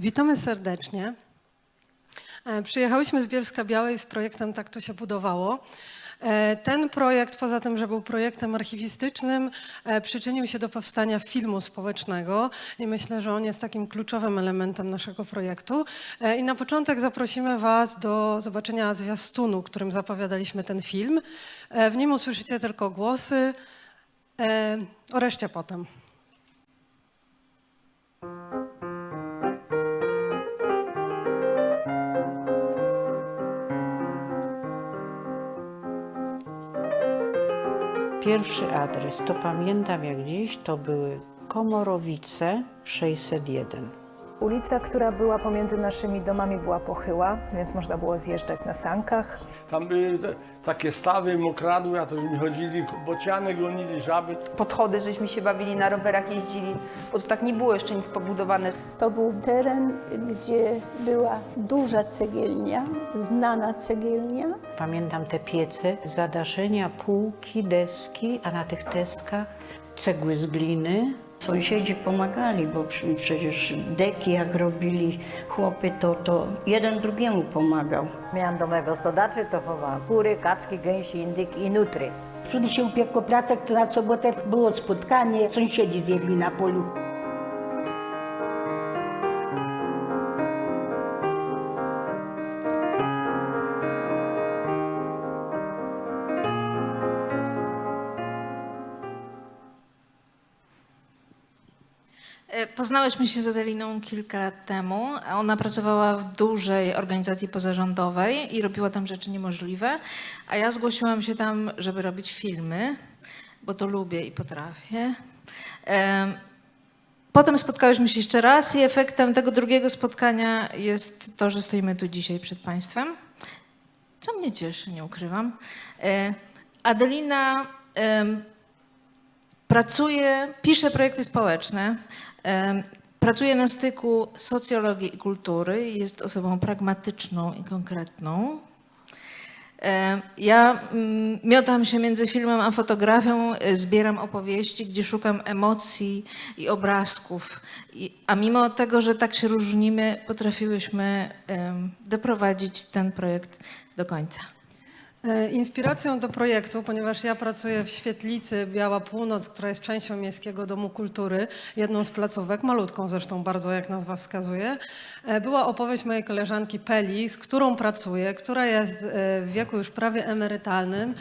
Witamy serdecznie. E, Przyjechałyśmy z Bielska Białej z projektem Tak to się budowało. E, Ten projekt, poza tym, że był projektem archiwistycznym, e, przyczynił się do powstania filmu społecznego i myślę, że on jest takim kluczowym elementem naszego projektu. I na początek zaprosimy Was do zobaczenia zwiastunu, którym zapowiadaliśmy ten film. W nim usłyszycie tylko głosy, o reszcie potem. Pierwszy adres, to pamiętam jak dziś, to były Komorowice 601. Ulica, która była pomiędzy naszymi domami, była pochyła, więc można było zjeżdżać na sankach. Tam były te, takie stawy, mokradła, to mi chodzili, bociany gonili, żaby. podchody, żeśmy się bawili, na rowerach jeździli, bo tu tak nie było jeszcze nic pobudowane. To był teren, gdzie była duża cegielnia, znana cegielnia. Pamiętam te piece, zadaszenia, półki, deski, a na tych deskach cegły z gliny. Sąsiedzi pomagali, bo przecież deki jak robili chłopy, to, to jeden drugiemu pomagał. Miałam domek gospodarczy, to chowałam kury, kaczki, gęsi, indyki i nutry. Wtedy się upiekło pracę, która w sobotę było spotkanie, sąsiedzi zjedli na polu. Poznałyśmy się z Adeliną kilka lat temu. Ona pracowała w dużej organizacji pozarządowej i robiła tam rzeczy niemożliwe, a ja zgłosiłam się tam, żeby robić filmy, bo to lubię i potrafię. Em, Potem spotkałyśmy się jeszcze raz i efektem tego drugiego spotkania jest to, że stoimy tu dzisiaj przed Państwem, co mnie cieszy, nie ukrywam. E, Adelina em, pracuje, pisze projekty społeczne, em, pracuje na styku socjologii i kultury, jest osobą pragmatyczną i konkretną. Ja mm, miotam się między filmem a fotografią, y, zbieram opowieści, gdzie szukam emocji i obrazków. A mimo tego, że tak się różnimy, potrafiłyśmy doprowadzić ten projekt do końca. E, Inspiracją do projektu, ponieważ ja pracuję w Świetlicy Biała Północ, która jest częścią Miejskiego Domu Kultury, jedną z placówek, malutką zresztą bardzo, jak nazwa wskazuje, e, była opowieść mojej koleżanki Peli, z którą pracuję, która jest e, w wieku już prawie emerytalnym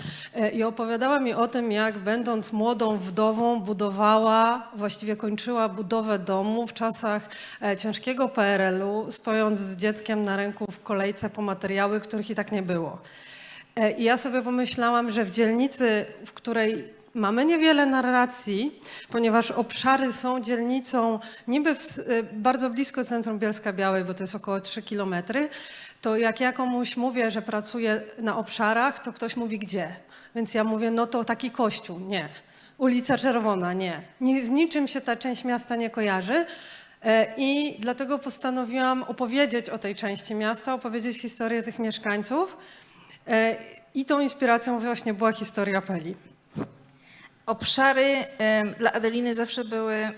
i opowiadała mi o tym, jak będąc młodą wdową budowała, właściwie kończyła budowę domu w czasach ciężkiego PRL-u, stojąc z dzieckiem na ręku w kolejce po materiały, których i tak nie było. E, I ja sobie pomyślałam, że w dzielnicy, w której mamy niewiele narracji, ponieważ obszary są dzielnicą niby w, e, bardzo blisko centrum Bielska Białej, bo to jest około 3 kilometry, to jak ja komuś mówię, że pracuję na obszarach, to ktoś mówi gdzie. Więc ja mówię, no to taki kościół, nie. Ulica Czerwona, nie. Ni- Z niczym się ta część miasta nie kojarzy. E, I dlatego postanowiłam opowiedzieć o tej części miasta, opowiedzieć historię tych mieszkańców. E, I tą inspiracją właśnie była historia Peli. Obszary dla Adeliny zawsze były e,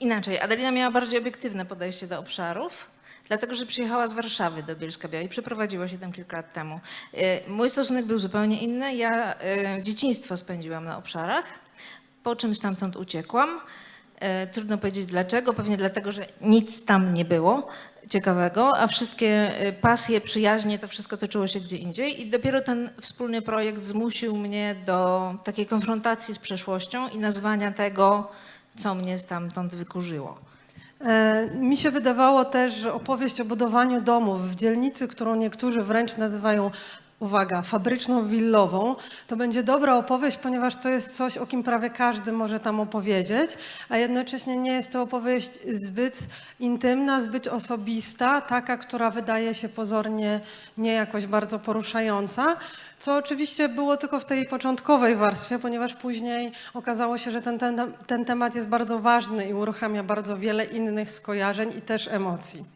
inaczej. Adelina miała bardziej obiektywne podejście do obszarów, dlatego że przyjechała z Warszawy do Bielska Białej. Przeprowadziła się tam kilka lat temu. E, Mój stosunek był zupełnie inny. Ja dzieciństwo spędziłam na obszarach, po czym stamtąd uciekłam. E, Trudno powiedzieć dlaczego, pewnie dlatego, że nic tam nie było ciekawego, a wszystkie e, pasje, przyjaźnie, to wszystko toczyło się gdzie indziej. I dopiero ten wspólny projekt zmusił mnie do takiej konfrontacji z przeszłością i nazwania tego, co mnie stamtąd wykurzyło. E, Mi się wydawało też, że opowieść o budowaniu domów w dzielnicy, którą niektórzy wręcz nazywają, uwaga, fabryczną willową, to będzie dobra opowieść, ponieważ to jest coś, o kim prawie każdy może tam opowiedzieć, a jednocześnie nie jest to opowieść zbyt intymna, zbyt osobista, taka, która wydaje się pozornie nie jakoś bardzo poruszająca, co oczywiście było tylko w tej początkowej warstwie, ponieważ później okazało się, że ten, ten, ten temat jest bardzo ważny i uruchamia bardzo wiele innych skojarzeń i też emocji.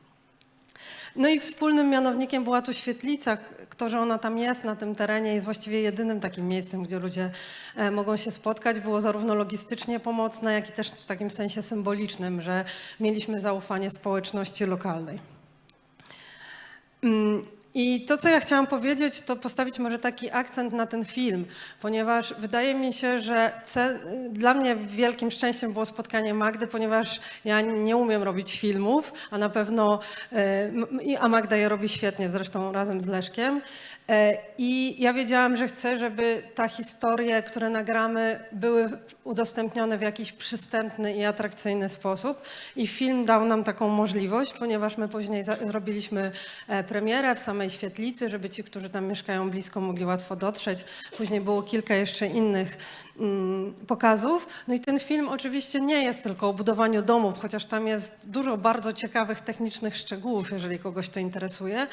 No i wspólnym mianownikiem była tu świetlica, to, że ona tam jest na tym terenie jest właściwie jedynym takim miejscem, gdzie ludzie e, mogą się spotkać. Było zarówno logistycznie pomocne, jak i też w takim sensie symbolicznym, że mieliśmy zaufanie społeczności lokalnej. I to, co ja chciałam powiedzieć, to postawić może taki akcent na ten film, ponieważ wydaje mi się, że dla mnie wielkim szczęściem było spotkanie Magdy, ponieważ ja nie umiem robić filmów, a na pewno, e, a Magda je robi świetnie, zresztą razem z Leszkiem. E, I ja wiedziałam, że chcę, żeby ta historie, które nagramy, były udostępnione w jakiś przystępny i atrakcyjny sposób. I film dał nam taką możliwość, ponieważ my później zrobiliśmy e, premierę w samej świetlicy, żeby ci, którzy tam mieszkają blisko, mogli łatwo dotrzeć. Później było kilka jeszcze innych mm, pokazów. No i ten film oczywiście nie jest tylko o budowaniu domów, chociaż tam jest dużo bardzo ciekawych technicznych szczegółów, jeżeli kogoś to interesuje.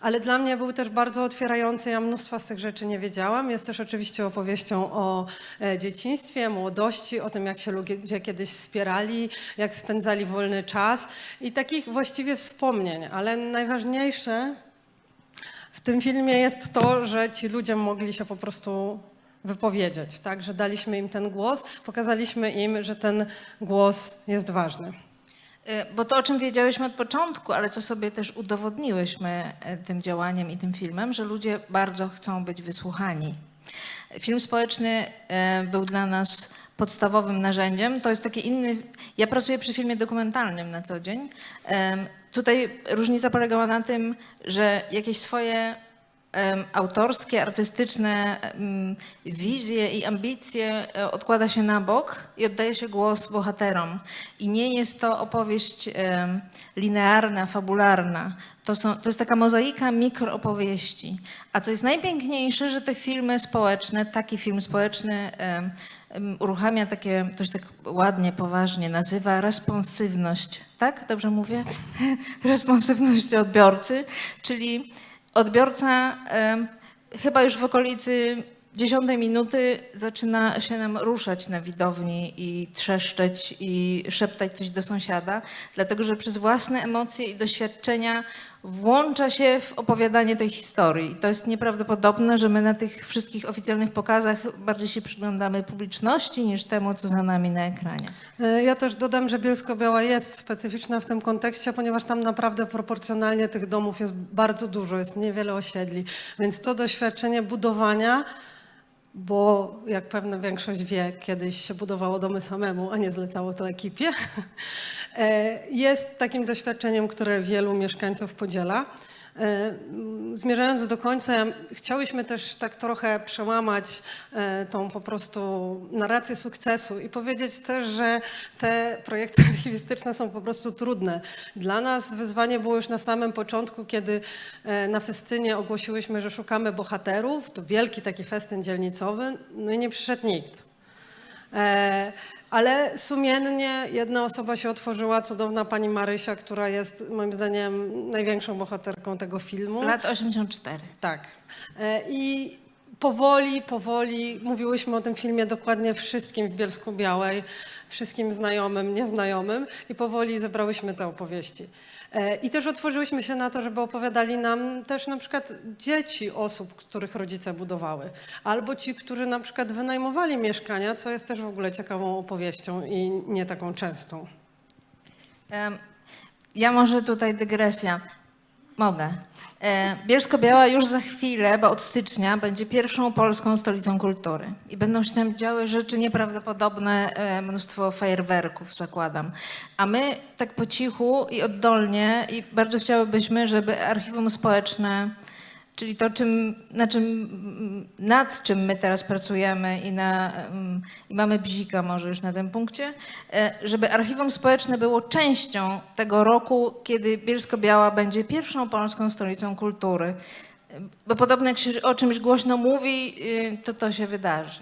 Ale dla mnie był też bardzo otwierający, ja mnóstwa z tych rzeczy nie wiedziałam. Jest też oczywiście opowieścią o e, dzieciństwie, młodości, o tym, jak się ludzie kiedyś wspierali, jak spędzali wolny czas i takich właściwie wspomnień. Ale najważniejsze w tym filmie jest to, że ci ludzie mogli się po prostu wypowiedzieć, tak? że daliśmy im ten głos, pokazaliśmy im, że ten głos jest ważny. Y, Bo to, o czym wiedziałyśmy od początku, ale co sobie też udowodniłyśmy e, tym działaniem i tym filmem, że ludzie bardzo chcą być wysłuchani. Film społeczny e, był dla nas podstawowym narzędziem. To jest taki inny. Ja pracuję przy filmie dokumentalnym na co dzień. Tutaj różnica polegała na tym, że jakieś swoje autorskie, artystyczne wizje i ambicje e, odkłada się na bok i oddaje się głos bohaterom. I nie jest to opowieść linearna, fabularna. To, są, to jest taka mozaika mikroopowieści. A co jest najpiękniejsze, że te filmy społeczne, taki film społeczny uruchamia takie, to się tak ładnie, poważnie nazywa responsywność. Tak? Dobrze mówię? Responsywność odbiorcy, czyli odbiorca chyba już w okolicy dziesiątej minuty zaczyna się nam ruszać na widowni i trzeszczeć i szeptać coś do sąsiada, dlatego że przez własne emocje i doświadczenia włącza się w opowiadanie tej historii. To jest nieprawdopodobne, że my na tych wszystkich oficjalnych pokazach bardziej się przyglądamy publiczności niż temu, co za nami na ekranie. E, Ja też dodam, że Bielsko-Biała jest specyficzna w tym kontekście, ponieważ tam naprawdę proporcjonalnie tych domów jest bardzo dużo, jest niewiele osiedli. Więc to doświadczenie budowania, bo jak pewna większość wie, kiedyś się budowało domy samemu, a nie zlecało to ekipie, jest takim doświadczeniem, które wielu mieszkańców podziela. E, Zmierzając do końca, chciałyśmy też tak trochę przełamać e, tą po prostu narrację sukcesu i powiedzieć też, że te projekty archiwistyczne są po prostu trudne. Dla nas wyzwanie było już na samym początku, kiedy e, na festynie ogłosiłyśmy, że szukamy bohaterów. To wielki taki festyn dzielnicowy, no i nie przyszedł nikt. Ale sumiennie jedna osoba się otworzyła, cudowna pani Marysia, która jest moim zdaniem największą bohaterką tego filmu. Lat 84. Tak. E, I powoli, powoli mówiłyśmy o tym filmie dokładnie wszystkim w Bielsku Białej, wszystkim znajomym, nieznajomym i powoli zebrałyśmy te opowieści. E, I też otworzyłyśmy się na to, żeby opowiadali nam też na przykład dzieci osób, których rodzice budowały, albo ci, którzy na przykład wynajmowali mieszkania, co jest też w ogóle ciekawą opowieścią i nie taką częstą. Em, Ja może tutaj dygresja. Mogę. E, Bielsko-Biała już za chwilę, bo od stycznia, będzie pierwszą polską stolicą kultury. I będą się tam działy rzeczy nieprawdopodobne, e, mnóstwo fajerwerków zakładam. A my tak po cichu i oddolnie i bardzo chciałybyśmy, żeby archiwum społeczne, czyli to, czym, na czym, nad czym my teraz pracujemy i, na, i mamy bzika może już na tym punkcie, e, żeby archiwum społeczne było częścią tego roku, kiedy Bielsko-Biała będzie pierwszą polską stolicą kultury. E, Bo podobno jak się o czymś głośno mówi, y, to to się wydarzy.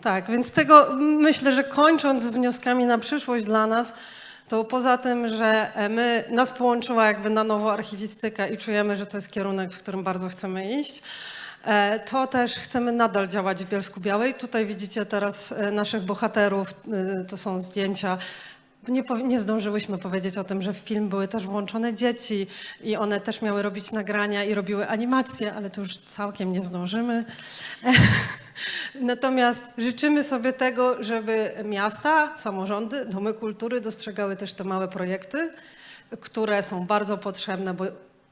Tak, więc tego myślę, że kończąc z wnioskami na przyszłość dla nas, to poza tym, że e, my, nas połączyła jakby na nowo archiwistyka i czujemy, że to jest kierunek, w którym bardzo chcemy iść, e, to też chcemy nadal działać w Bielsku Białej. Tutaj widzicie teraz e, naszych bohaterów, to są zdjęcia Nie, nie zdążyłyśmy powiedzieć o tym, że w film były też włączone dzieci i one też miały robić nagrania i robiły animacje, ale to już całkiem nie zdążymy. Natomiast życzymy sobie tego, żeby miasta, samorządy, domy kultury dostrzegały też te małe projekty, które są bardzo potrzebne, bo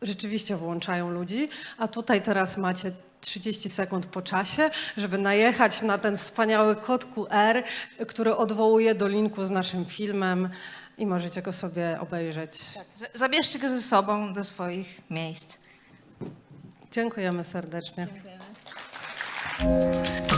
rzeczywiście włączają ludzi. A tutaj teraz macie 30 sekund po czasie, żeby najechać na ten wspaniały kod QR, który odwołuje do linku z naszym filmem i możecie go sobie obejrzeć. Z- Zabierzcie go ze sobą do swoich miejsc. Dziękujemy serdecznie. Dziękujemy.